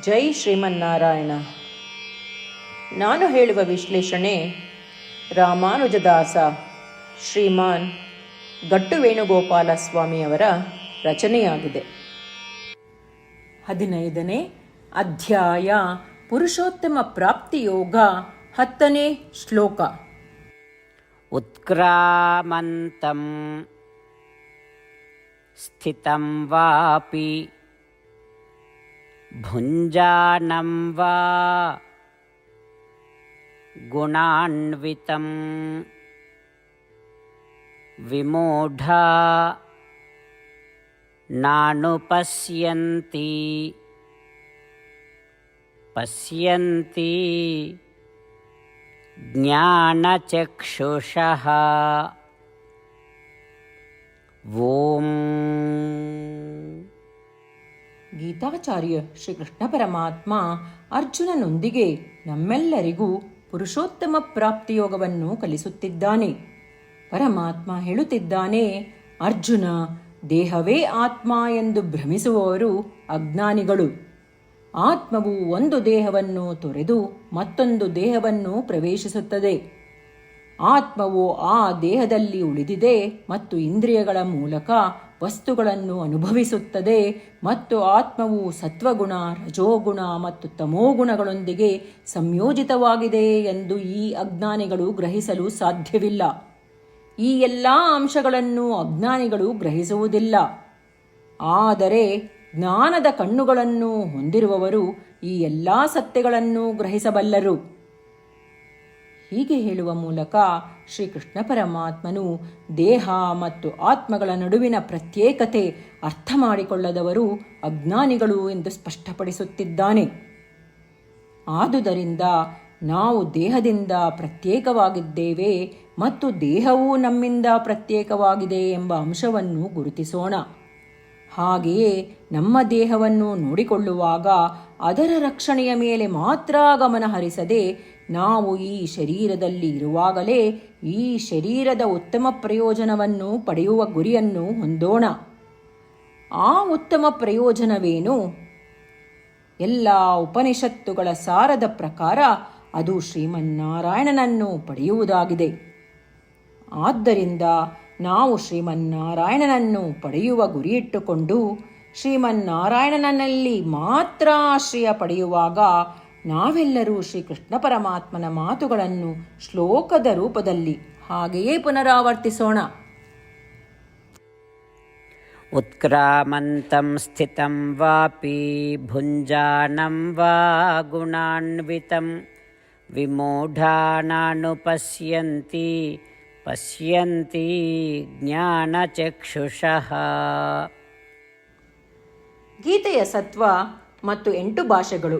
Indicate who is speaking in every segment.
Speaker 1: ಜೈ ಶ್ರೀಮನ್ನಾರಾಯಣ. ನಾನು ಹೇಳುವ ವಿಶ್ಲೇಷಣೆ ರಾಮಾನುಜದಾಸ ಶ್ರೀಮಾನ್ ಗಟ್ಟು ವೇಣುಗೋಪಾಲ ಸ್ವಾಮಿಯವರ ರಚನೆಯಾಗಿದೆ. ಹದಿನೈದನೇ ಅಧ್ಯಾಯ ಪುರುಷೋತ್ತಮ ಪ್ರಾಪ್ತಿಯೋಗ ಹತ್ತನೇ ಶ್ಲೋಕ.
Speaker 2: ಉತ್ಕ್ರಾಮಂತಂ ಸ್ಥಿತಂ ವಾಪಿ भुञ्जानं वा गुणान्वितं विमूढा नानुपश्यन्ति। पश्यन्ति ज्ञानचक्षुषः। ॐ
Speaker 1: ಗೀತಾಚಾರ್ಯ ಶ್ರೀಕೃಷ್ಣ ಪರಮಾತ್ಮ ಅರ್ಜುನನೊಂದಿಗೆ ನಮ್ಮೆಲ್ಲರಿಗೂ ಪುರುಷೋತ್ತಮ ಪ್ರಾಪ್ತಿಯೋಗವನ್ನು ಕಲಿಸುತ್ತಿದ್ದಾನೆ. ಪರಮಾತ್ಮ ಹೇಳುತ್ತಿದ್ದಾನೆ, ಅರ್ಜುನ, ದೇಹವೇ ಆತ್ಮ ಎಂದು ಭ್ರಮಿಸುವವರು ಅಜ್ಞಾನಿಗಳು. ಆತ್ಮವು ಒಂದು ದೇಹವನ್ನು ತೊರೆದು ಮತ್ತೊಂದು ದೇಹವನ್ನು ಪ್ರವೇಶಿಸುತ್ತದೆ. ಆತ್ಮವು ಆ ದೇಹದಲ್ಲಿ ಉಳಿದಿದೆ ಮತ್ತು ಇಂದ್ರಿಯಗಳ ಮೂಲಕ ವಸ್ತುಗಳನ್ನು ಅನುಭವಿಸುತ್ತದೆ ಮತ್ತು ಆತ್ಮವು ಸತ್ವಗುಣ, ರಜೋಗುಣ ಮತ್ತು ತಮೋಗುಣಗಳೊಂದಿಗೆ ಸಂಯೋಜಿತವಾಗಿದೆ ಎಂದು ಈ ಅಜ್ಞಾನಿಗಳು ಗ್ರಹಿಸಲು ಸಾಧ್ಯವಿಲ್ಲ. ಈ ಎಲ್ಲ ಅಂಶಗಳನ್ನು ಅಜ್ಞಾನಿಗಳು ಗ್ರಹಿಸುವುದಿಲ್ಲ. ಆದರೆ ಜ್ಞಾನದ ಕಣ್ಣುಗಳನ್ನು ಹೊಂದಿರುವವರು ಈ ಎಲ್ಲ ಸತ್ಯಗಳನ್ನು ಗ್ರಹಿಸಬಲ್ಲರು. ಹೀಗೆ ಹೇಳುವ ಮೂಲಕ ಶ್ರೀಕೃಷ್ಣ ಪರಮಾತ್ಮನು ದೇಹ ಮತ್ತು ಆತ್ಮಗಳ ನಡುವಿನ ಪ್ರತ್ಯೇಕತೆ ಅರ್ಥ ಮಾಡಿಕೊಳ್ಳದವರು ಅಜ್ಞಾನಿಗಳು ಎಂದು ಸ್ಪಷ್ಟಪಡಿಸುತ್ತಿದ್ದಾನೆ. ಆದುದರಿಂದ ನಾವು ದೇಹದಿಂದ ಪ್ರತ್ಯೇಕವಾಗಿದ್ದೇವೆ ಮತ್ತು ದೇಹವು ನಮ್ಮಿಂದ ಪ್ರತ್ಯೇಕವಾಗಿದೆ ಎಂಬ ಅಂಶವನ್ನು ಗುರುತಿಸೋಣ. ಹಾಗೆಯೇ ನಮ್ಮ ದೇಹವನ್ನು ನೋಡಿಕೊಳ್ಳುವಾಗ ಅದರ ರಕ್ಷಣೆಯ ಮೇಲೆ ಮಾತ್ರ ಗಮನ ಹರಿಸದೆ ನಾವು ಈ ಶರೀರದಲ್ಲಿ ಇರುವಾಗಲೇ ಈ ಶರೀರದ ಉತ್ತಮ ಪ್ರಯೋಜನವನ್ನು ಪಡೆಯುವ ಗುರಿಯನ್ನು ಹೊಂದೋಣ. ಆ ಉತ್ತಮ ಪ್ರಯೋಜನವೇನು? ಎಲ್ಲ ಉಪನಿಷತ್ತುಗಳ ಸಾರದ ಪ್ರಕಾರ ಅದು ಶ್ರೀಮನ್ನಾರಾಯಣನನ್ನು ಪಡೆಯುವುದಾಗಿದೆ. ಆದ್ದರಿಂದ ನಾವು ಶ್ರೀಮನ್ನಾರಾಯಣನನ್ನು ಪಡೆಯುವ ಗುರಿಯಿಟ್ಟುಕೊಂಡು ಶ್ರೀಮನ್ನಾರಾಯಣನಲ್ಲಿ ಮಾತ್ರ ಆಶ್ರಯ ಪಡೆಯುವಾಗ ನಾವೆಲ್ಲರೂ ಶ್ರೀಕೃಷ್ಣ ಪರಮಾತ್ಮನ ಮಾತುಗಳನ್ನು ಶ್ಲೋಕದ ರೂಪದಲ್ಲಿ ಹಾಗೆಯೇ ಪುನರಾವರ್ತಿಸೋಣ
Speaker 2: उत्क्रामन्तं स्थितं वापि भुञ्जानं वा गुणान्वितं विमूढानानुपश्यन्ति पश्यन्ति ज्ञानचक्षुषः
Speaker 1: ಗೀತೆಯ ಸತ್ವ ಮತ್ತು ಎಂಟು ಭಾಷೆಗಳು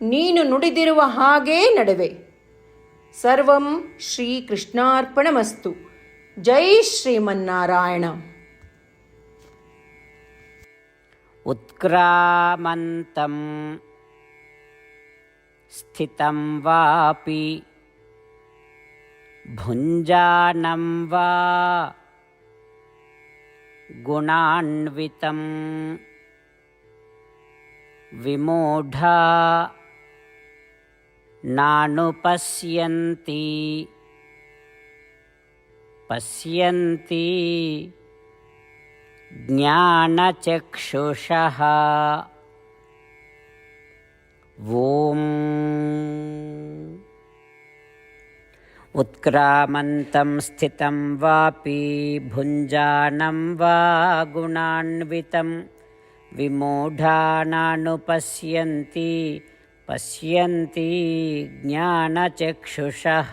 Speaker 1: ನೀನು ನುಡಿದಿರುವ ಹಾಗೇ ನಡುವೆ ಸರ್ವಂ ಶ್ರೀಕೃಷ್ಣಾರ್ಪಣಮಸ್ತು ಜೈ ಶ್ರೀಮನ್ನಾರಾಯಣ
Speaker 2: उत्क्रामन्तं स्थितं वापि भुञ्जानं वा गुणान्वितं विमूढा नानुपश्यन्ति। पश्यन्ति ज्ञानचक्षुषः। ॐ उत्क्रामन्तं स्थितं वापि भुञ्जानं वा गुणान्वितं। विमूढानानुपश्यन्ति पश्यन्ति ज्ञानचक्षुषः।